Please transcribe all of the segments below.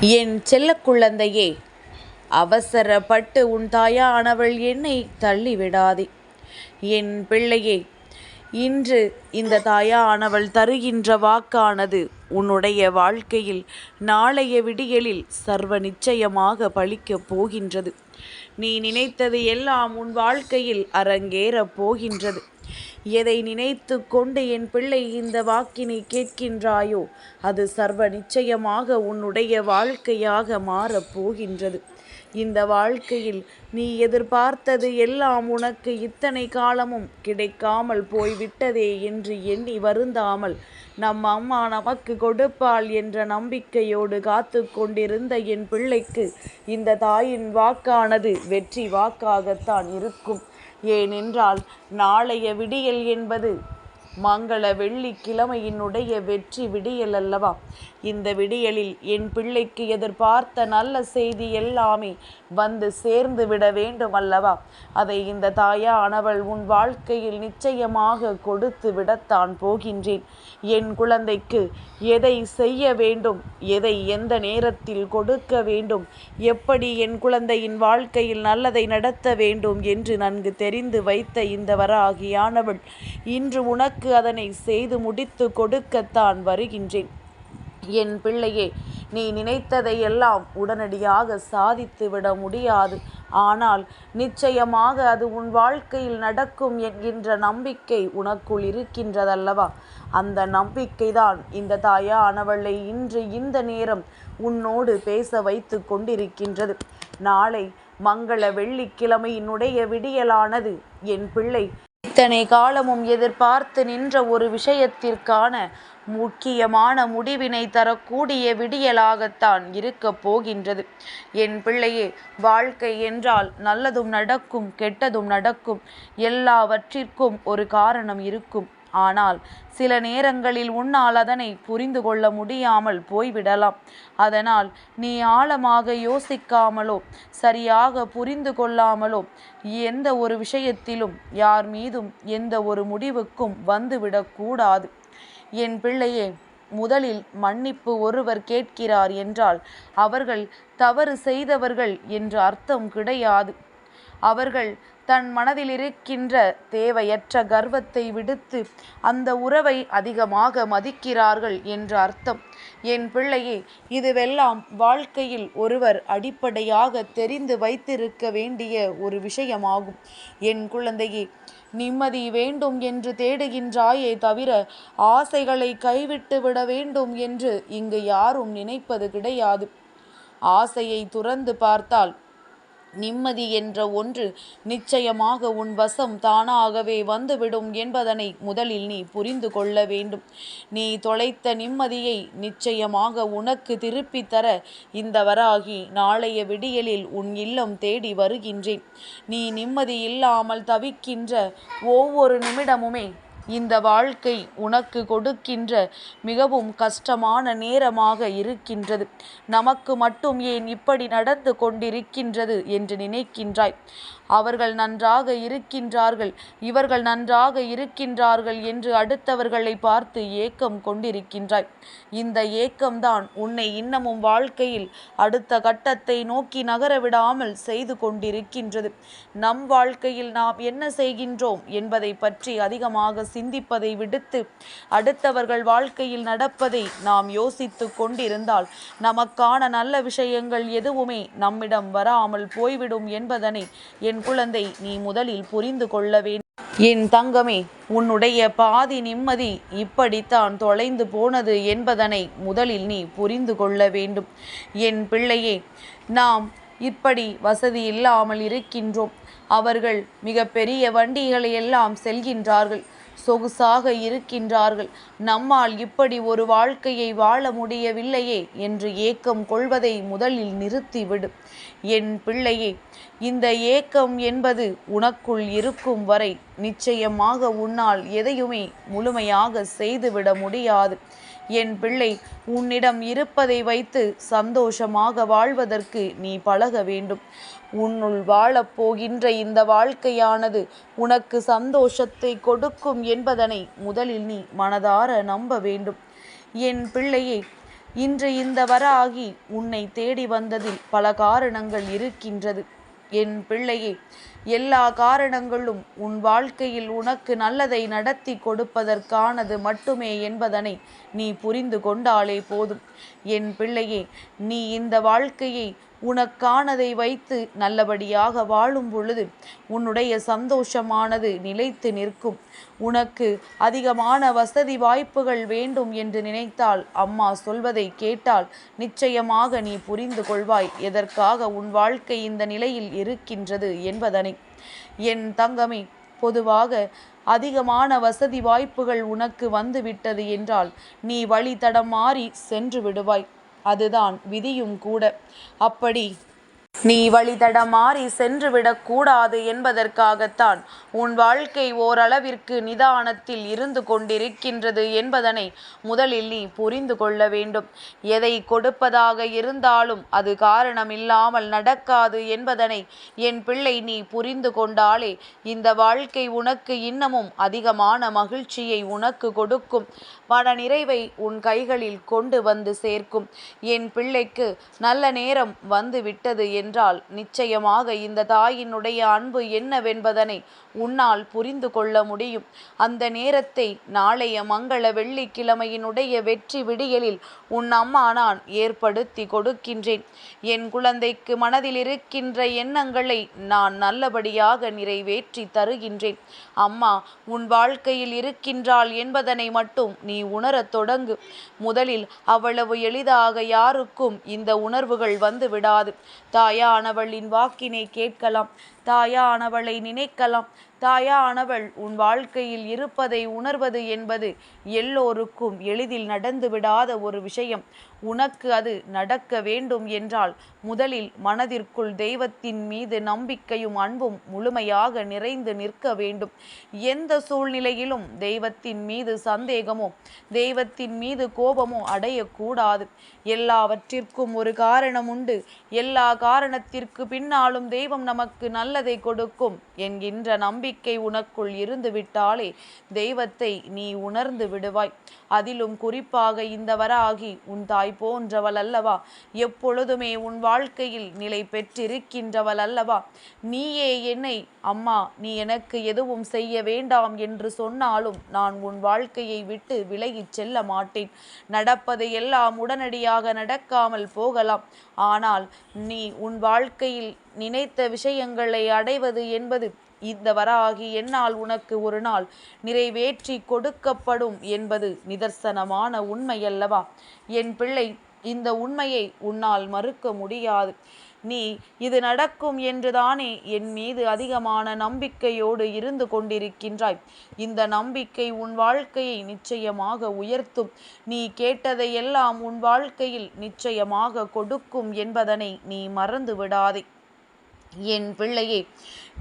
என் செல்ல குழந்தையே அவசரப்பட்டு உன் தாயானவள் என்னை தள்ளிவிடாதே. என் பிள்ளையே இன்று இந்த தாயானவள் தருகின்ற வாக்கானது உன்னுடைய வாழ்க்கையில் நாளைய விடியலில் சர்வ நிச்சயமாக பழிக்கப் போகின்றது. நீ நினைத்தது எல்லாம் உன் வாழ்க்கையில் அரங்கேறப் போகின்றது. எதை நினைத்து கொண்டு என் பிள்ளை இந்த வாக்கினை கேட்கின்றாயோ அது சர்வ நிச்சயமாக உன்னுடைய வாழ்க்கையாக மாறப்போகின்றது இந்த வாழ்க்கையில் நீ எதிர்பார்த்தது எல்லாம் உனக்கு இத்தனை காலமும் கிடைக்காமல் போய்விட்டதே என்று எண்ணி வருந்தாமல் நம் அம்மா நமக்கு கொடுப்பாள் என்ற நம்பிக்கையோடு காத்து கொண்டிருந்த என் பிள்ளைக்கு இந்த தாயின் வாக்கானது வெற்றி வாக்காகத்தான் இருக்கும். ஏனென்றால் நாளைய விடியல் என்பது மங்கள வெள்ளிக்கிழமையினுடைய வெற்றி விடியல் அல்லவா? இந்த விடியலில் என் பிள்ளைக்கு எதிர்பார்த்த நல்ல செய்தி எல்லாமே வந்து சேர்ந்து விட வேண்டும் அல்லவா? அதை இந்த தாயானவள் உன் வாழ்க்கையில் நிச்சயமாக கொடுத்து விடத்தான் போகின்றேன். என் குழந்தைக்கு எதை செய்ய வேண்டும்? எதை எந்த நேரத்தில் கொடுக்க வேண்டும்? எப்படி என் குழந்தையின் வாழ்க்கையில் நல்லதை நடத்த வேண்டும் என்று நன்கு தெரிந்து வைத்த இந்த வராகியானவள் இன்று உனக்கு அதனை செய்து முடித்து கொடுக்கத்தான் வருகின்றேன். என் பிள்ளையே நீ நினைத்ததை எல்லாம் உடனடியாக சாதித்து விட முடியாது. ஆனால் நிச்சயமாக அது உன் வாழ்க்கையில் நடக்கும் என்கின்ற நம்பிக்கை உனக்குள் இருக்கின்றதல்லவா? அந்த நம்பிக்கைதான் இந்த தாயானவளை இன்று இந்த நேரம் உன்னோடு பேச வைத்து கொண்டிருக்கின்றது. நாளை மங்கள வெள்ளிக்கிழமையினுடைய விடியலானது. என் பிள்ளை இத்தனை காலமும் எதிர்பார்த்து நின்ற ஒரு விஷயத்திற்கான முக்கியமான முடிவினை தரக்கூடிய விடியலாகத்தான் இருக்கப் போகின்றது. என் பிள்ளையே வாழ்க்கை என்றால் நல்லதும் நடக்கும் கெட்டதும் நடக்கும். எல்லாவற்றிற்கும் ஒரு காரணம் இருக்கும். ஆனால் சில நேரங்களில் உன்னால் அதனை புரிந்து கொள்ள முடியாமல் போய்விடலாம். அதனால் நீ ஆழமாக யோசிக்காமலோ சரியாக புரிந்து கொள்ளாமலோ எந்த ஒரு விஷயத்திலும் யார் மீதும் எந்த ஒரு முடிவுக்கும் வந்துவிடக்கூடாது என் பிள்ளையே முதலில் மன்னிப்பு ஒருவர் கேட்கிறார் என்றால் அவர்கள் தவறு செய்தவர்கள் என்று அர்த்தம் கிடையாது. அவர்கள் தன் மனதில் இருக்கின்ற தேவையற்ற கர்வத்தை விடுத்து அந்த உறவை அதிகமாக மதிக்கிறார்கள் என்று அர்த்தம். என் பிள்ளையே இதுவெல்லாம் வாழ்க்கையில் ஒருவர் அடிப்படையாக தெரிந்து வைத்திருக்க வேண்டிய ஒரு விஷயமாகும். என் குழந்தையே நிம்மதி வேண்டும் என்று தேடுகின்றாயே தவிர ஆசைகளை கைவிட்டு விட வேண்டும் என்று இங்கு யாரும் நினைப்பது கிடையாது. ஆசையை துறந்து பார்த்தால் நிம்மதி என்ற ஒன்று நிச்சயமாக உன் வசம் தானாகவே வந்துவிடும் என்பதனை முதலில் நீ புரிந்து கொள்ள வேண்டும். நீ தொலைத்த நிம்மதியை நிச்சயமாக உனக்கு திருப்பி தர இந்த வராகி நாளைய விடியலில் உன் இல்லம் தேடி வருகின்றேன். நீ நிம்மதி இல்லாமல் தவிக்கின்ற ஒவ்வொரு நிமிடமுமே இந்த வாழ்க்கை உனக்கு கொடுக்கின்ற மிகவும் கஷ்டமான நேரமாக இருக்கின்றது. நமக்கு மட்டும் ஏன் இப்படி நடந்து கொண்டிருக்கின்றது என்று நினைக்கின்றாய்? அவர்கள் நன்றாக இருக்கின்றார்கள் இவர்கள் நன்றாக இருக்கின்றார்கள் என்று அடுத்தவர்களை பார்த்து ஏக்கம் கொண்டிருக்கின்றாய். இந்த ஏக்கம்தான் உன்னை இன்னமும் வாழ்க்கையில் அடுத்த கட்டத்தை நோக்கி நகர விடாமல் செய்து கொண்டிருக்கின்றது. நம் வாழ்க்கையில் நாம் என்ன செய்கின்றோம் என்பதை பற்றி அதிகமாக சிந்திப்பதை விடுத்து அடுத்தவர்கள் வாழ்க்கையில் நடப்பதை நாம் யோசித்து கொண்டிருந்தால் நமக்கான நல்ல விஷயங்கள் எதுவுமே நம்மிடம் வராமல் போய்விடும் என்பதனை என் குழந்தை நீ முதலில் புரிந்து கொள்ள வேண்டும். என் தங்கமே உன்னுடைய பாதி நிம்மதி இப்படித்தான் தொலைந்து போனது என்பதனை முதலில் நீ புரிந்து கொள்ள வேண்டும். என் பிள்ளையே நாம் இப்படி வசதி இல்லாமல் இருக்கின்றோம். அவர்கள் மிக பெரிய வண்டிகளை எல்லாம் செல்கின்றார்கள். சொகுசாக இருக்கின்றார்கள். நம்மால் இப்படி ஒரு வாழ்க்கையை வாழ முடியவில்லையே என்று ஏக்கம் கொள்வதை முதலில் நிறுத்திவிடு. என் பிள்ளையே இந்த ஏக்கம் என்பது உனக்குள் இருக்கும் வரை நிச்சயமாக உன்னால் எதையுமே முழுமையாக செய்துவிட முடியாது. என் பிள்ளை உன்னிடம் இருப்பதை வைத்து சந்தோஷமாக வாழ்வதற்கு நீ பழக வேண்டும். உன்னுள் வாழப்போகின்ற இந்த வாழ்க்கையானது உனக்கு சந்தோஷத்தை கொடுக்கும் என்பதனை முதலில் நீ மனதார நம்ப வேண்டும். என் பிள்ளையே இன்று இந்த வராகி உன்னை தேடி வந்ததில் பல காரணங்கள் இருக்கின்றது. என் பிள்ளையே எல்லா காரணங்களும் உன் வாழ்க்கையில் உனக்கு நல்லதை நடத்தி கொடுப்பதற்கானது மட்டுமே என்பதனை நீ புரிந்து கொண்டாலே போதும். என் பிள்ளையே நீ இந்த வாழ்க்கையை உனக்கானதை வைத்து நல்லபடியாக வாழும் பொழுது உன்னுடைய சந்தோஷமானது நிலைத்து நிற்கும். உனக்கு அதிகமான வசதி வாய்ப்புகள் வேண்டும் என்று நினைத்தால் அம்மா சொல்வதை கேட்டால் நிச்சயமாக நீ புரிந்து கொள்வாய். எதற்காக உன் வாழ்க்கை இந்த நிலையில் இருக்கின்றது என்பதனை. என் தங்கமே பொதுவாக அதிகமான வசதி வாய்ப்புகள் உனக்கு வந்துவிட்டது என்றால் நீ வழி தடம் மாறி சென்று விடுவாய். அதுதான் விதியும் கூட. அப்படி நீ வழிதடமாறி சென்றுவிடக்கூடாது என்பதற்காகத்தான் உன் வாழ்க்கை ஓரளவிற்கு நிதானத்தில் இருந்து கொண்டிருக்கின்றது என்பதனை முதலில் நீ புரிந்து கொள்ள வேண்டும். எதை கொடுப்பதாக இருந்தாலும் அது காரணமில்லாமல் நடக்காது என்பதனை என் பிள்ளை நீ புரிந்து கொண்டாலே இந்த வாழ்க்கை உனக்கு இன்னமும் அதிகமான மகிழ்ச்சியை உனக்கு கொடுக்கும். மன நிறைவை உன் கைகளில் கொண்டு வந்து சேர்க்கும். என் பிள்ளைக்கு நல்ல நேரம் வந்துவிட்டது என் என்றால் நிச்சயமாக இந்த தாயினுடைய அன்பு என்னவென்பதனை உன்னால் புரிந்து கொள்ள முடியும். அந்த நேரத்தை நாளைய மங்கள வெள்ளிக்கிழமையினுடைய வெற்றி விடியலில் உன் அம்மா நான் ஏற்படுத்தி கொடுக்கின்றேன். என் குழந்தைக்கு மனதில் இருக்கின்ற எண்ணங்களை நான் நல்லபடியாக நிறைவேற்றி தருகின்றேன். அம்மா உன் வாழ்க்கையில் இருக்கின்றாள் என்பதனை மட்டும் நீ உணரத் தொடங்கு. முதலில் அவ்வளவு எளிதாக யாருக்கும் இந்த உணர்வுகள் வந்து விடாது தாய் தாயானவளின் வாக்கினை கேட்கலாம். தாயானவளை நினைக்கலாம். தாயானவள் உன் வாழ்க்கையில் இருப்பதை உணர்வது என்பது எல்லோருக்கும் எளிதில் நடந்துவிடாத ஒரு விஷயம். உனக்கு அது நடக்க வேண்டும் என்றால் முதலில் மனதிற்குள் தெய்வத்தின் மீது நம்பிக்கையும் அன்பும் முழுமையாக நிறைந்து நிற்க வேண்டும். எந்த சூழ்நிலையிலும் தெய்வத்தின் மீது சந்தேகமோ தெய்வத்தின் மீது கோபமோ அடையக்கூடாது. எல்லாவற்றிற்கும் ஒரு காரணம் உண்டு. எல்லா காரணத்திற்கு பின்னாலும் தெய்வம் நமக்கு நல்ல நல்லதை கொடுக்கும் என்கின்ற நம்பிக்கை உனக்குள் இருந்துவிட்டாலே தெய்வத்தை நீ உணர்ந்து விடுவாய். அதிலும் குறிப்பாக இந்த வராகி உன் தாய் போன்றவள் அல்லவா? எப்பொழுதுமே உன் வாழ்க்கையில் நிலை பெற்றிருக்கின்றவள் அல்லவா? நீயே என்னை அம்மா நீ எனக்கு எதுவும் செய்ய வேண்டாம் என்று சொன்னாலும் நான் உன் வாழ்க்கையை விட்டு விலகிச் செல்ல மாட்டேன். நடப்பது எல்லாம் உடனடியாக நடக்காமல் போகலாம். ஆனால் நீ உன் வாழ்க்கையில் நினைத்த விஷயங்களை அடைவது என்பது இந்த வராகி என்னால் உனக்கு ஒரு நாள் நிறைவேற்றி கொடுக்கப்படும் என்பது நிதர்சனமான உண்மையல்லவா? என் பிள்ளை இந்த உண்மையை உன்னால் மறுக்க முடியாது. நீ இது நடக்கும் என்றுதானே என் மீது அதிகமான நம்பிக்கையோடு இருந்து கொண்டிருக்கின்றாய். இந்த நம்பிக்கை உன் வாழ்க்கையை நிச்சயமாக உயர்த்தும். நீ கேட்டதையெல்லாம் உன் வாழ்க்கையில் நிச்சயமாக கொடுக்கும் என்பதனை நீ மறந்து விடாதே என் பிள்ளையே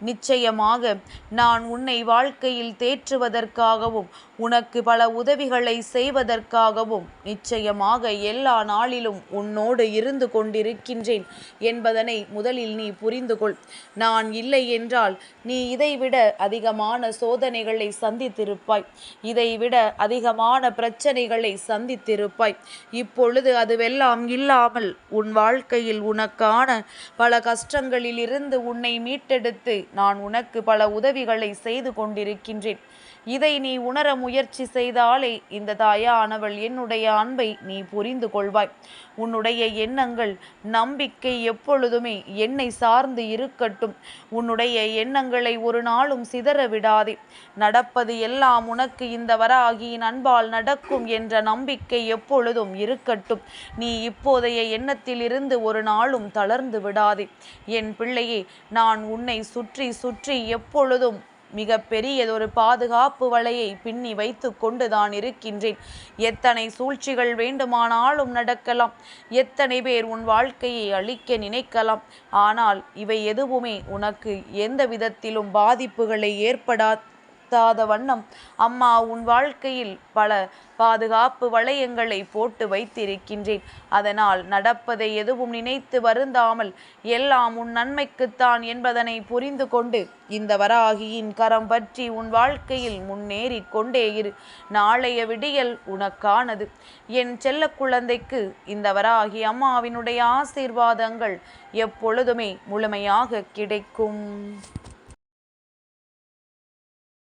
நிச்சயமாக நான் உன்னை வாழ்க்கையில் தேற்றுவதற்காகவும் உனக்கு பல உதவிகளை செய்வதற்காகவும் நிச்சயமாக எல்லா நாளிலும் உன்னோடு இருந்து கொண்டிருக்கின்றேன் என்பதனை முதலில் நீ புரிந்து கொள். நான் இல்லை என்றால் நீ இதைவிட அதிகமான சோதனைகளை சந்தித்திருப்பாய். இதைவிட அதிகமான பிரச்சனைகளை சந்தித்திருப்பாய். இப்பொழுது அதுவெல்லாம் இல்லாமல் உன் வாழ்க்கையில் உனக்கான பல கஷ்டங்களில் இருந்து உன்னை மீட்டெடுத்து நான் உனக்கு பல உதவிகளை செய்து கொண்டிருக்கின்றேன். இதை நீ உணர முயற்சி செய்தாலே இந்த தாயானவள் என்னுடைய அன்பை நீ புரிந்து கொள்வாய். உன்னுடைய எண்ணங்கள் நம்பிக்கை எப்பொழுதுமே என்னை சார்ந்து இருக்கட்டும். உன்னுடைய எண்ணங்களை ஒரு நாளும் சிதற விடாதே. நடப்பது எல்லாம் உனக்கு இந்த வராகியின் அன்பால் நடக்கும் என்ற நம்பிக்கை எப்பொழுதும் இருக்கட்டும். நீ இப்போதைய எண்ணத்திலிருந்து ஒரு நாளும் தளர்ந்து விடாதே. என் பிள்ளை பிள்ளையே நான் உன்னை சுற்றி சுற்றி எப்பொழுதும் மிக பெரியதொரு பாதுகாப்பு வலையை பின்னி வைத்து கொண்டு தான் இருக்கின்றேன். எத்தனை சூழ்ச்சிகள் வேண்டுமானாலும் நடக்கலாம். எத்தனை பேர் உன் வாழ்க்கையை அழிக்க நினைக்கலாம். ஆனால் இவை எதுவுமே உனக்கு எந்த விதத்திலும் பாதிப்புகளை ஏற்படாத வண்ணம். அம்மா உன் வாழ்க்கையில் பல பாதுகாப்பு வளையங்களை போட்டு வைத்திருக்கின்றேன். அதனால் நடப்பதை எதுவும் நினைத்து வருந்தாமல் எல்லாம் உன் நன்மைக்குத்தான் என்பதனை புரிந்து கொண்டு இந்த வராகியின் கரம் பற்றி உன் வாழ்க்கையில் முன்னேறி கொண்டே இரு. நாளைய விடியல் உனக்கானது. என் செல்ல குழந்தைக்கு இந்த வராகி அம்மாவினுடைய ஆசீர்வாதங்கள் எப்பொழுதுமே முழுமையாக கிடைக்கும்.